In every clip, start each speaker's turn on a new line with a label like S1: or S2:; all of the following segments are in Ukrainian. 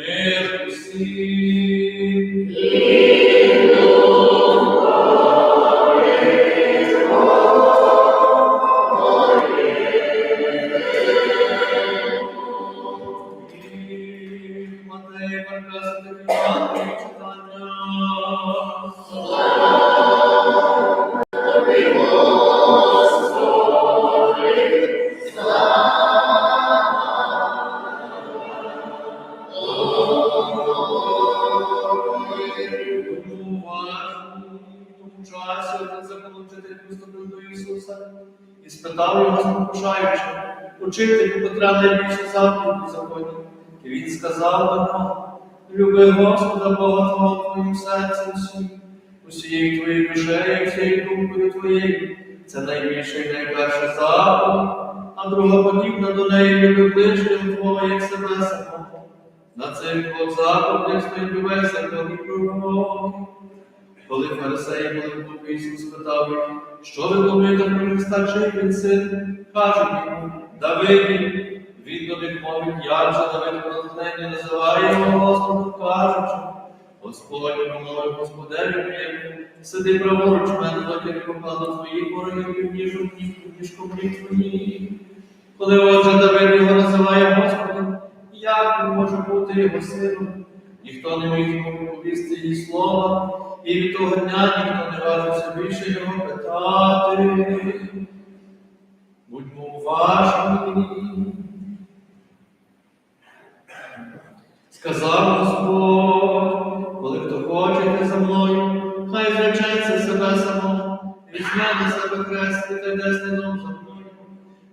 S1: Мир котра найбільше заповідь у законі. І він сказав нього, люби Господа Бога Твого твоїм серцем всім, усією твоєю душею, всією думкою твоєю. Це найбільша і найперша заповідь, а друга подібна до неї люби ближнього Твого, як себе самого. На цих двох заповідях стоїть увесь закон і пророки. Коли фарисеї були в купі, Ісус спитав їх, що ви думаєте про Христа, чий він син? Кажуть йому, Давидів. Він до них мовить, як же Давид про називає його Господом, кажучи, Господь промовив Господеві моєму, сиди праворуч мене, доки не покладу твоїх ворогів, ніж у ніж комлі твої. Коли отже Давид його називає Господом, як він може бути його сином? Ніхто не міг йому повісти її слова, і від того дня ніхто не важився більше його питати. Будьмо уважні. Сказав Господь, коли хто хоче йти за мною, хай зречеться себе самого, візьме на себе хрест і та йде слідом за мною.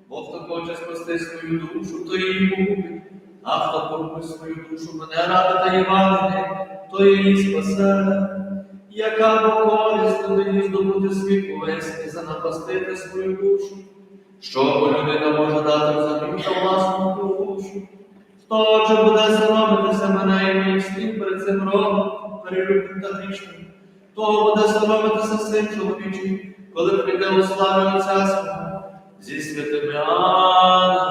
S1: Бо хто хоче спасти свою душу, то її губить, а хто погубить свою душу, мене ради та Євангелія, то її спасе. Яка бо користь тобі здобути світ увесь і занапастити свою душу? Що людина може дати за власну душу? Хто отже буде соромитися мене і моїх слів перед цим родом, перелюбним та грішним? Того буде соромитися син чоловічий, коли прийде у славі Отця свого зі святими ангелами.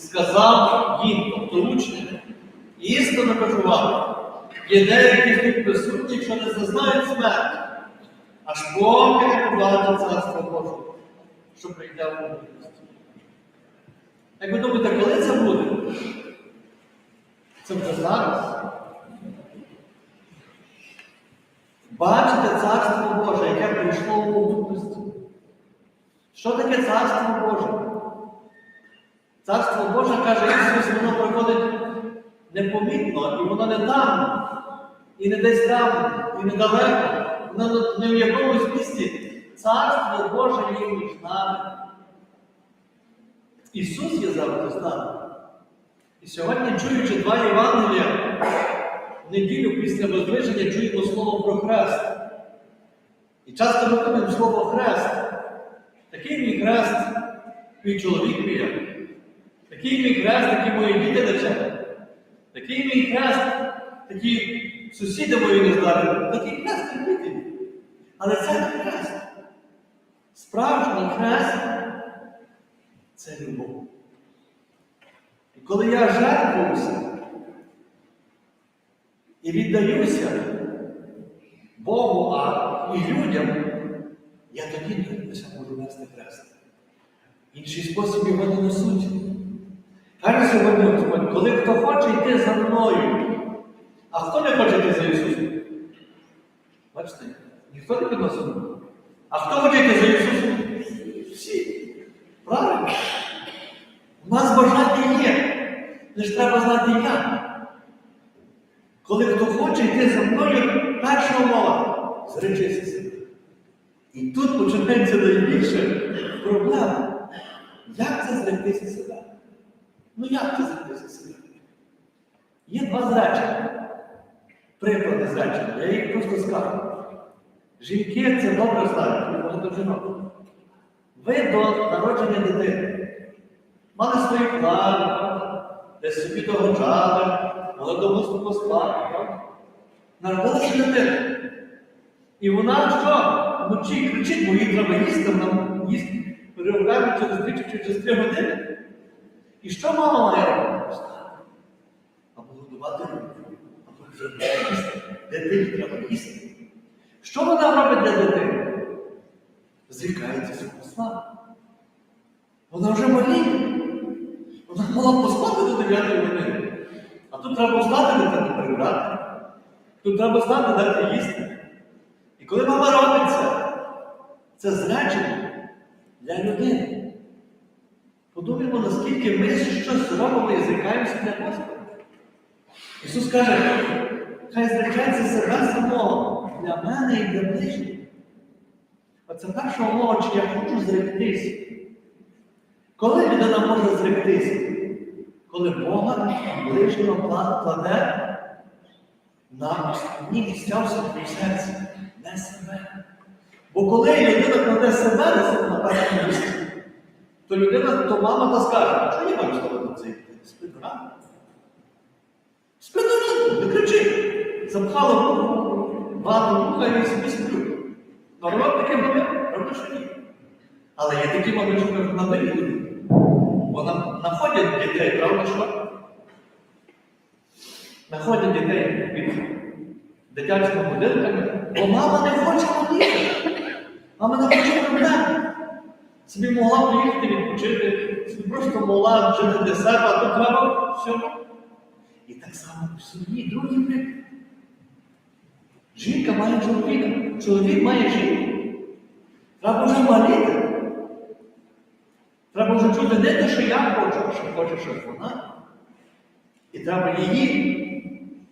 S1: Сказав їм, тобто учням, істинно кажу вам, є деякі них присутні, що не зазнають смерті, аж поки не побачать царство Божого, що прийде в мудрості. Як ви думаєте, коли це буде? Це вже зараз. Бачите царство Боже, яке прийшло у мудрості. Що таке царство Боже? Царство Боже, каже Ісус, воно приходить непомітно, і воно не там, і не десь там, і недалеко, воно не в якомусь місці. Царство Боже є між нами. Ісус є завжди з нами. І сьогодні, чуючи два Євангелія, в неділю після возвиження чуємо слово про хрест. І часто ми кажемо слово хрест. Такий мій хрест, мій чоловік мій. Такий мій хрест, які мої діти навчають. Такий мій хрест, такі сусіди мої не знали. Такий хрест як діти. Але це не хрест. Справжній хрест це любов. І коли я жертвуюся і віддаюся Богу а і людям, я тоді можу нести хрест. Інший спосіб його не несуть. Сьогодні Господь, коли хто хоче йти за мною, а хто не хоче йти за Ісусом? Бачите, ніхто не підносить. А хто хоче йти за Ісусом? Всі. Правильно? У нас бажання є. Лише треба знати як. Коли хто хоче йти за мною, перша умова зречися себе. І тут починається найбільше проблема. Як це зректися себе? Ну як це зректися себе? Є два зречення. Приклади зречення. Я їх просто скажу. Жінки це добре знають, багато жінок. Ви до народження дитини мали свої плани, десь собі догоджали, молодому поспати. Народилася дитина. І вона що? Вночі кричить, бо їй треба їсти, вона їсти переробляє через 2 чи через 3 години. І що мама має робити? Або годувати руку, або вже їсти. Дитині треба їсти. Що вона робить для дитини? Зрікається з посла. Вона вже боліє. Вона мала поспати до 9 години. А тут треба встати дитину перебрати. Тут треба встати, дати їсти. І коли мама робить це, зречення для людини. Подумаємо, наскільки ми щось робимо і зрікаємося для Господа. Ісус каже, хай зречеться себе самого для мене і для ближніх. Оце перша умова, чи я хочу зректися. Коли людина може зректися? Коли Бога ближнього кладе на основні місця в серці, не себе. Бо коли людина кладе себе на першому місці, то людина, то мама та скаже, а чого я маю ставити цей спину рано? Спину не кричи. Запхала ванну вуха і собі сплю. Народ таке мами, правда, що ні. Але є такі мами, що на. Бо нам находять дітей, правда, що? Находять дітей від дитячого будинками, бо мама не хоче ходити. Мама не хоче проблем. Собі могла поїхати відпочити, просто могла жити для себе, а тут треба все. І так само в сім'ї, другий приклад. Жінка має чоловіка, чоловік має жінку. Треба вже маліти. Треба вже чути не те, що я хочу, що хоче, щоб вона. І треба її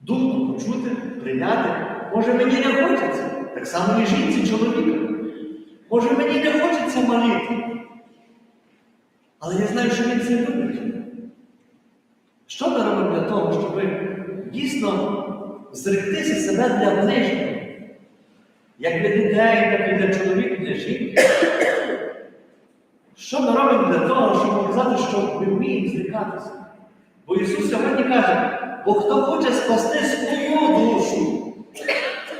S1: думку почути, прийняти. Може мені не хочеться. Так само і жінці чоловіка. Може мені не хочеться маліти. Але я знаю, що він це любить. Що ми робимо для того, щоб дійсно зректися себе для ближнього? Як для дітей, так і для чоловіка, для жінки. Що ми робимо для того, щоб показати, що ми вміємо зрікатися? Бо Ісус сьогодні каже, бо хто хоче спасти свою душу,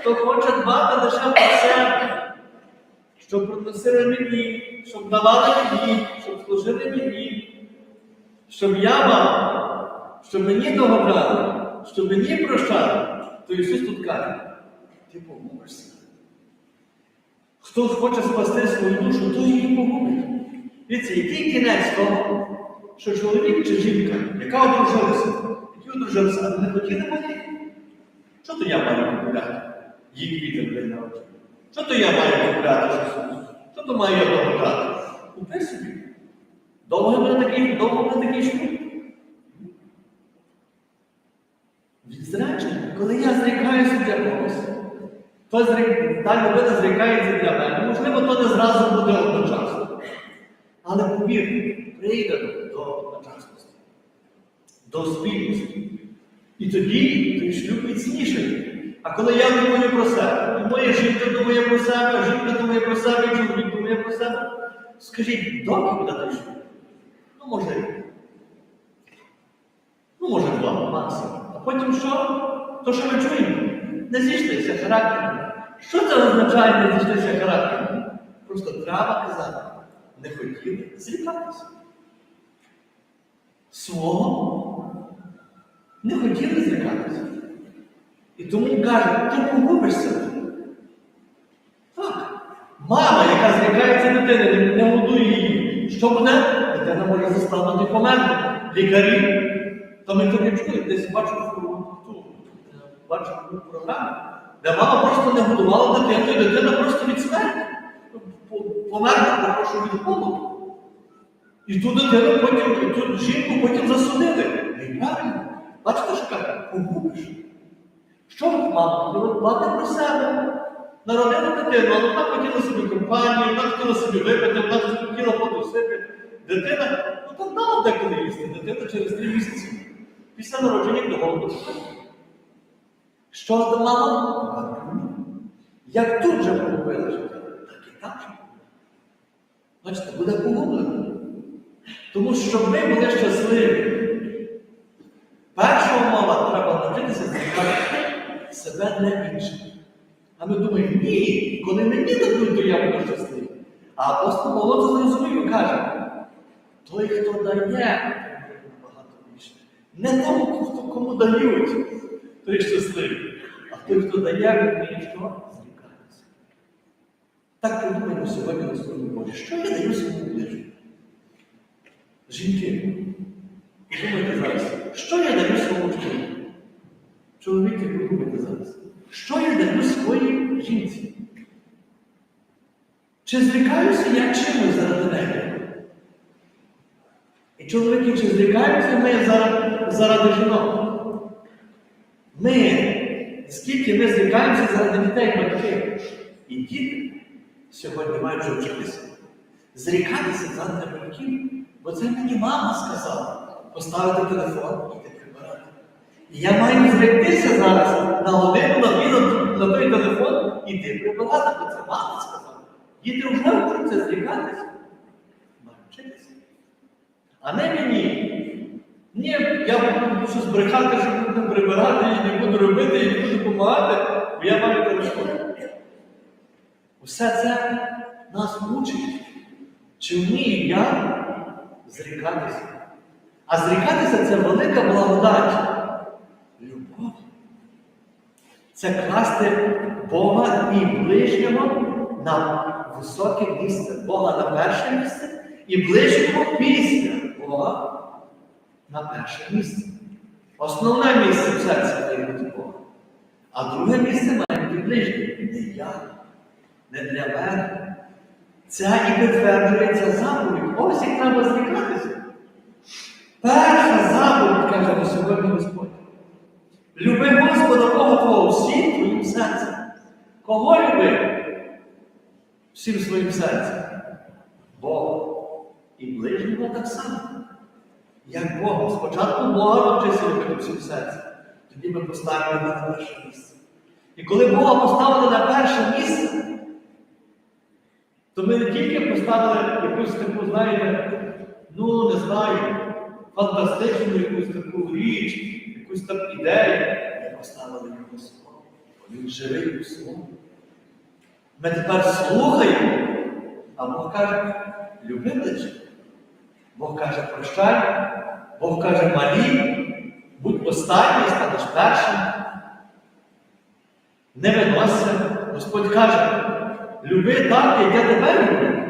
S1: хто хоче дбати лише про себе, щоб приносили мені, щоб давали мені, щоб служили мені, щоб я мав, щоб мені догоджали, щоб мені прощали, то Ісус тут каже, ти погубишся. Хто хоче спасти свою душу, то її погубить. Дивіться, який кінець того, що чоловік чи жінка, яка одружилася, які одружилися, але не хотіли малити. Що то я маю купляти? Їх квіти для народження. Що то я маю купляти Ісусу? Що то маю я догоджати? Купи собі. Довго буде такий, довго буде такий шлюб. Відзречення, коли я зрікаюся для когось, то зрік... та людина зрікається для мене. Можливо, то не зразу буде одночасно. Але повірте, прийде до одночасності, до спільності. І тоді той шлюб міцніший. А коли я думаю про себе, моя жінка думає про себе, жінка думає про себе, чоловік думає про себе, скажіть, доки буде той? Ну, може, ну, може, два максимум. А потім що? То, що ми чуємо, не зійшлися характером. Що це означає не зійшлися характером? Просто треба казати, не хотіли зрікатися. Свого не хотіли зрікатися. І тому каже, ти погубишся. Так. Мама, яка зрікається дитини, не, годує її. Що буде? Дитина може заставити померти. Лікарі. То ми то не чуємо, десь бачу в ту, е, бачу в де мама просто не годувала дитину, і дитина просто від смерті. По- Померла, прошу від голоду. І ту дитину потім, і ту жінку потім засудили. Неправильно. Бачите, що каже? Погубиш. Що мама дбати про себе? Народила дитину, але вона хотіла собі компанію, вона хотіла собі випити, вона хотіла потусити. Дитина, ну там дала деколи їсти, дитина через три місяці. Після народження до голоду. Що мама?
S2: Як тут же погубили життя, так і там же. Бачите, буде погублено. Тому що ми були щасливі. Перша умова треба навчитися зрікати себе для інших. А ми думаємо, ні, коли мені дадуть, то я буду щасливий. А апостол Павло це зрозумів каже, той, хто дає, набагато більше. Не тому, хто кому дають, той щасливий. А той, хто дає, він що? Зрікатися. Так подумаємо сьогодні на своєму Божі. Що я даю своєму ближньому? Жінки, подумайте зараз, що я даю своєму чоловіку? Чоловіки, подумайте зараз. Що я даю своїй жінці? Чи зрікаюся я чимось заради неї? І чоловіки, чи зрікаються ми заради, заради жінок? Ми, скільки ми зрікаємося заради дітей, батьків. І діти сьогодні мають вчитися. Зрікатися заради батьків, бо це мені мама сказала. Поставити телефон. І я маю зректися зараз на годину, на дві, на, той телефон і йти прибирати, бо це мама сказала. Діти вже вчаться зрікатися. Мають вчитися. А не мені. Ні, я буду щось брехати, що буду прибирати, і не буду робити, і буду допомагати, бо я маю телефон. Усе це нас мучить. Чи вмію я зрікатися? А зрікатися це велика благодать. Любов. Це класти Бога і ближнього на високе місце, Бога на перше місце і ближнього після Бога на перше місце. Основне місце в серці має бути Бога. А друге місце має бути ближнє. Не я, не для мене. Ця і підтверджується заповідь. Ось як треба зрікатися. Перша заповідь, каже сьогодні Господь. Люби серцем. Кого люби? Всім своїм серцем. Бога. І ближнього так само. Як Бога. Спочатку Бога навчися любити всім серцем. Тоді ми поставимо на перше місце. І коли Бога поставили на перше місце, то ми не тільки поставили якусь таку, знаєте, ну не знаю, фантастичну якусь таку річ, якусь там ідею. Ми поставили його Він живий у слові. Ми тепер слухаємо, а Бог каже, люби ближче. Бог каже, прощай, Бог каже, малі, будь останній, станеш першим. Не виносься. Господь каже, люби так, як я тебе люблю.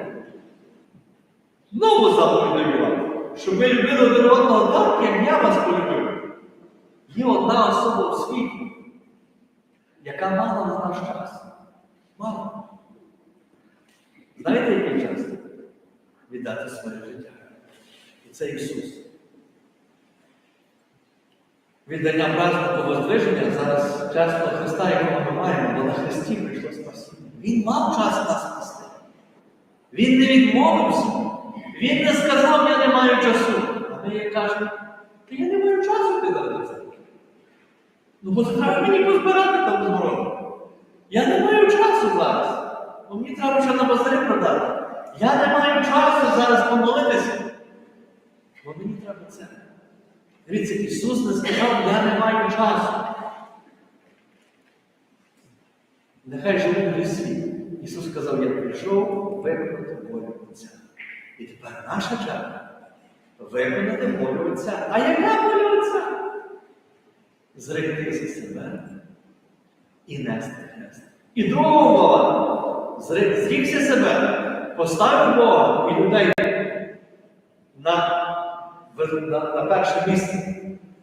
S2: Знову заповідь даю вам, щоб ви любили один одного так, як я вас полюбив. Є одна особа у світі, яка мала на наш час. Мала. Знаєте, який час? Віддати своє життя. І це Ісус. Віддання празднику Воздвиження зараз часто Христа, якого ми маємо, бо на Христі прийшло спасіння. Він мав час нас спасти. Він не відмовився. Він не сказав, я не маю часу. А ми як кажемо, я не маю часу церкви. Ну, бо треба мені позбирати там зброю. Я не маю часу зараз. Бо мені треба вже на базарі продати. Я не маю часу зараз помолитися. Бо мені треба це. Дивіться, Ісус не сказав, я не маю часу. Нехай в світ. Ісус сказав, я прийшов виконати волю Отця. І тепер наша черга виконати волю Отця. А яка воля Отця? Зректися себе і нести хрест. І друга умова. Зрікся себе, поставив Бога і людей на, на, на перше місце.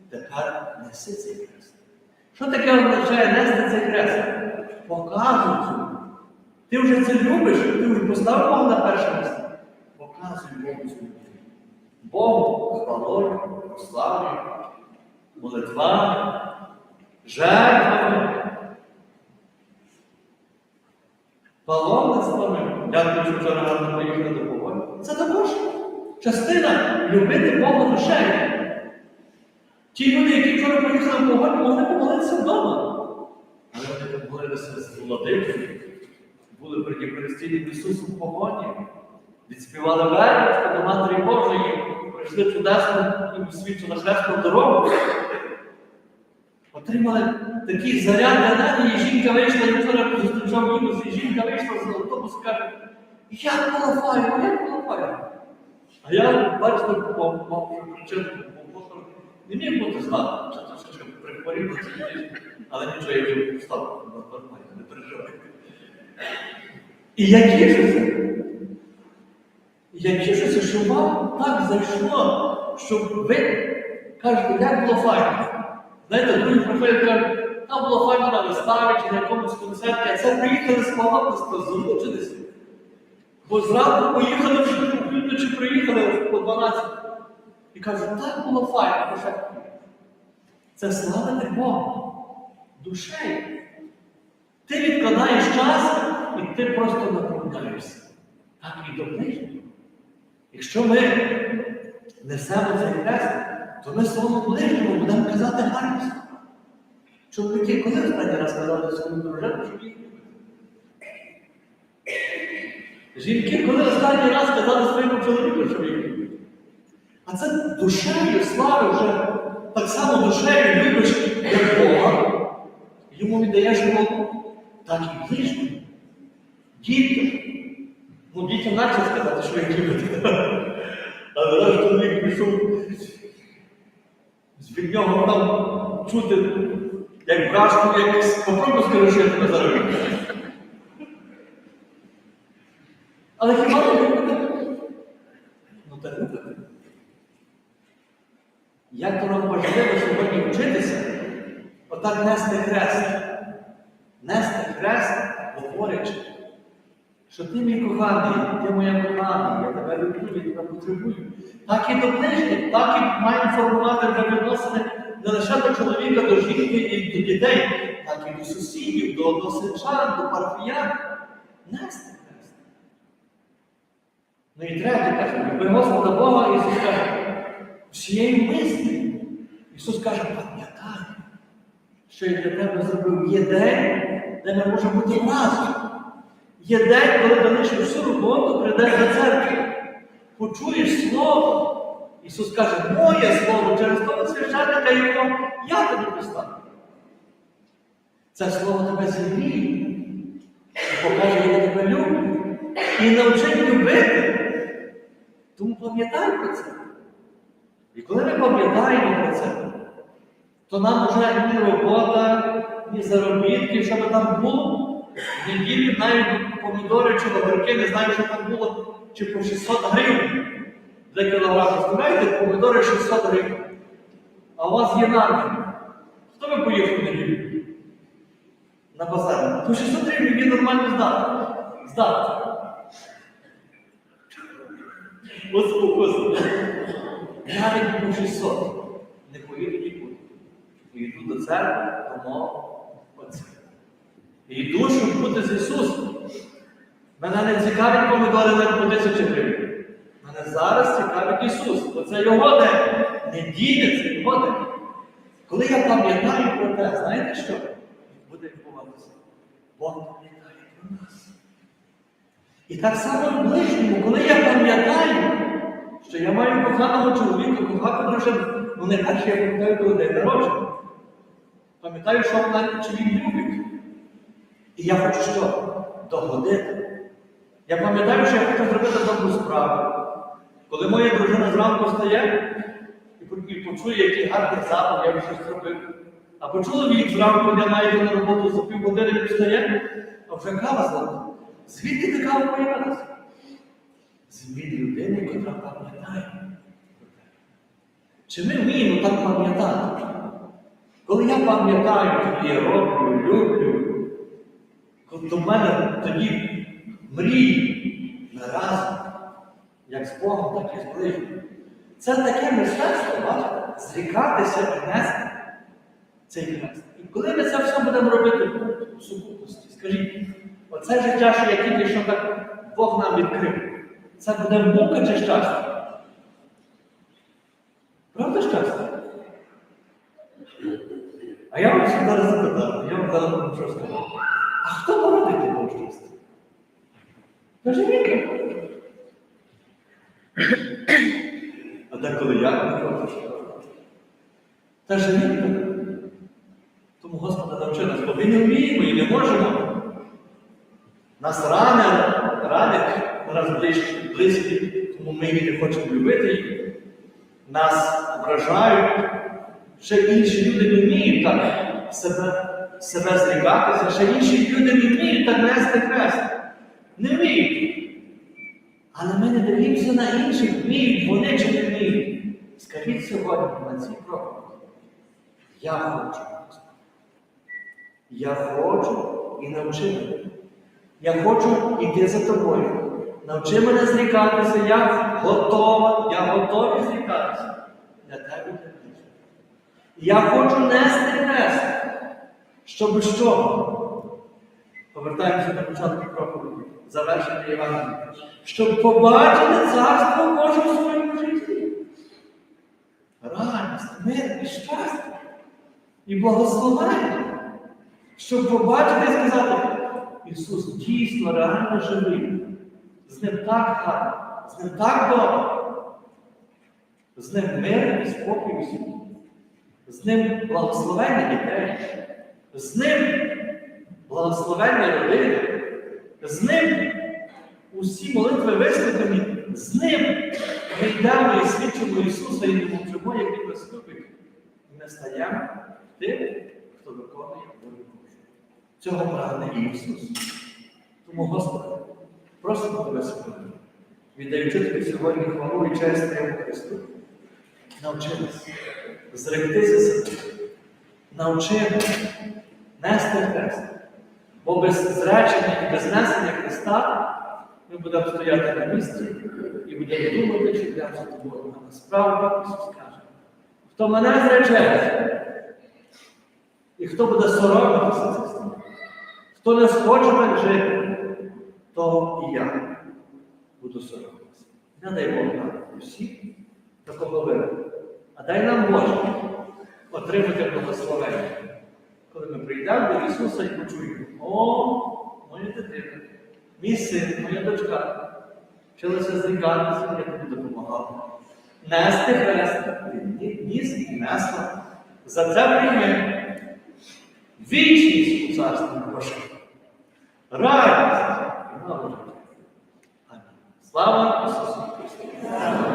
S2: Тепер неси цей хрест. Що таке означає нести цей хрест? Показуй. Ти вже це любиш, ти вже поставив Бога на перше місце. Показуй Богу любов. Богу хвалою, прославою, молитвами, жертвами, паломництвами. Дякую, що вчора гарно приїхали до Погоди. Це також частина любити Бога душею. Ті люди, які вчора приїхали в Погоді, могли помолитися вдома. Але вони молилися з владикою, були при Євхаристійним Ісусом погоні, відспівали вербочку до Матері Божої, пройшли чудесну і свідчу на хресну дорогу. Отримали такий заряд енергії, жінка вийшла, я вчора зустрічав мінус, і жінка вийшла з автобусу і каже, було файно, як було. А я, бачите, мав, причину, не міг бути знати, що це що прихворів але нічого, я вже встав, не переживайте. І я тішуся. І Я тішуся, що вам так зайшло, що ви кажете, як було файно. Знаєте, другі приходять кажуть, там було файно на виставі чи на якомусь концерті, а це приїхали з Павловська, зручилися. Бо зранку поїхали, чи, чи приїхали по 12. І кажуть, так було файно, Це славити Бога душею. Ти відкладаєш час і ти просто наповняєшся. Так і до ближнього. Якщо ми несемо цей хрест, то ми своєму ближньому будемо казати гарні слова. Чоловіки, коли останній раз казали своїм дружинам, що їх? Жінки, коли останній раз казали своєму чоловіку, що їх? А це душею слави вже так само душею любиш як Бога, йому віддаєш Богу, так і ближньому. Дітям. Ну, дітям наче сказати, що їх любите. А зараз чоловік прийшов, від нього там чути, як брашку якось, попробуй скажи, що я тебе зароблю. Але хіба не? Ну так любите. Як то нам важливо сьогодні вчитися, отак нести хрест. Нести хрест, говорячи, що ти мій коханий, ти моя кохана, я тебе люблю, я тебе потребую. Так і до ближніх, так і маємо формувати вже відносини не лише до чоловіка, до жінки і до дітей, так і до сусідів, до односельчан, до парафіян. Нести хрест. Ну і третє каже, люби Господа Бога, Ісус каже, всією мислі. Ісус каже, пам'ятай, що я для тебе зробив. Є день, де ми можемо бути разом. Є день, коли залишиш всю роботу, прийдеш до церкви, почуєш слово. Ісус каже, моє слово через того священника, якого я тобі поставлю. Це слово тебе зігріє. Покаже, я тебе люблю. І навчить любити. Тому пам'ятай про це. І коли ми пам'ятаємо про це, то нам вже ні робота, ні заробітки, що би там було. В неділю навіть помідори чи огірки, не знаю, що там було, чи по 600 гривень за кілограм. Знаєте, помідори 600 гривень. А у вас є нарки. Хто би поїхав в неділю? На базар. То 600 гривень є нормально здати. Здати. Успокойся. Навіть по 600 не поїду нікуди. Поїду до церкви, до мого. І щоб бути з Ісусом. Мене не цікавить помідори на по тисячі гривень. Мене зараз цікавить Ісус. Бо це Його день. Не діє, це Його день. Коли я пам'ятаю про те, знаєте що? Буде відбуватися. Бог пам'ятає про нас. І так само в ближньому, коли я пам'ятаю, що я маю коханого чоловіка, кохану дружину, ну не так, що я пам'ятаю коли день народження. Пам'ятаю, що вона чи він любить. І я хочу що? Догодити. Я пам'ятаю, що я хочу зробити добру справу. Коли моя дружина зранку встає і почує, який гарний запах, я вже щось зробив. Або чоловік зранку я навіть на роботу за півгодини встає, а вже кава злата. Звідки та кава появилася? Від людини, яка пам'ятає. Чи ми вміємо так пам'ятати? Коли я пам'ятаю, тоді я роблю, люблю, коли до мене тоді мрії не разом, як з Богом, так і з ближнім. Це таке мистецтво, бачите, зрікатися і нести цей хрест. І коли ми це все будемо робити у сукупності, скажіть, оце життя, що я тільки що так Бог нам відкрив, це буде мука чи щастя? Правда щастя? А я вам зараз запитав, я вам зараз вам що сказав. А хто породить того щастя? Каже він. А деколи я не хочу. Та ж він. Тому Господа навчи нас, бо ми не вміємо і не можемо. Нас рани, ранять раз ближче, близькі, тому ми їх не хочемо любити їх. Нас ображають. Ще інші люди не вміють так себе, себе зрікатися, ще інші люди не вміють так нести хрест. Не вміють. Але ми не дивимося на інших, вміють вони чи не вміють. Скажіть сьогодні на цій проповіді. Я хочу. Я хочу і навчи мене. Я хочу йти за тобою. Навчи мене зрікатися, я готова, я готовий зрікатися для тебе для інших. Я хочу нести хрест, щоб що? Повертаємося до початку проповіді, завершення Євангелія. Щоб побачити царство Боже в своєму житті. Радість, мир і щастя. І благословення. Щоб побачити і сказати, Ісус дійсно реально живий. З ним так гарно, з ним так добре. З ним мир і спокій у. З ним благословення дітей. З ним благословення родини. З ним усі молитви вислухані. З ним ми йдемо і свідчимо Ісуса і не мовчимо, як Він наступить. І ми стаємо тим, хто виконує волю Божу. Цього прагне Ісус. Тому, Господи, просимо Тебе сьогодні, віддаючи Тобі сьогодні хвалу і честь Твоєму Христу, навчи нас зректися себе, навчи нас нести хрест. Бо без зречення і без несення Христа ми будемо стояти на місці і будемо думати, чи йдемо за тобою. А насправді Ісус каже, хто мене зрече, і хто буде соромитися цих слів, хто не схоче так жити, то і я буду соромитися. Не дай Бог нам усіх такого вибору. А дай нам Боже отримати благословення. Коли ми прийдемо до Ісуса і почуємо, о, моя дитина, мій син, моя дочка, вчилася зрікатися, я тобі допомагав. Нести хрест, ніс і несла. За це прийми вічність у царстві Божому. Радість і. Амінь. Слава Ісусу!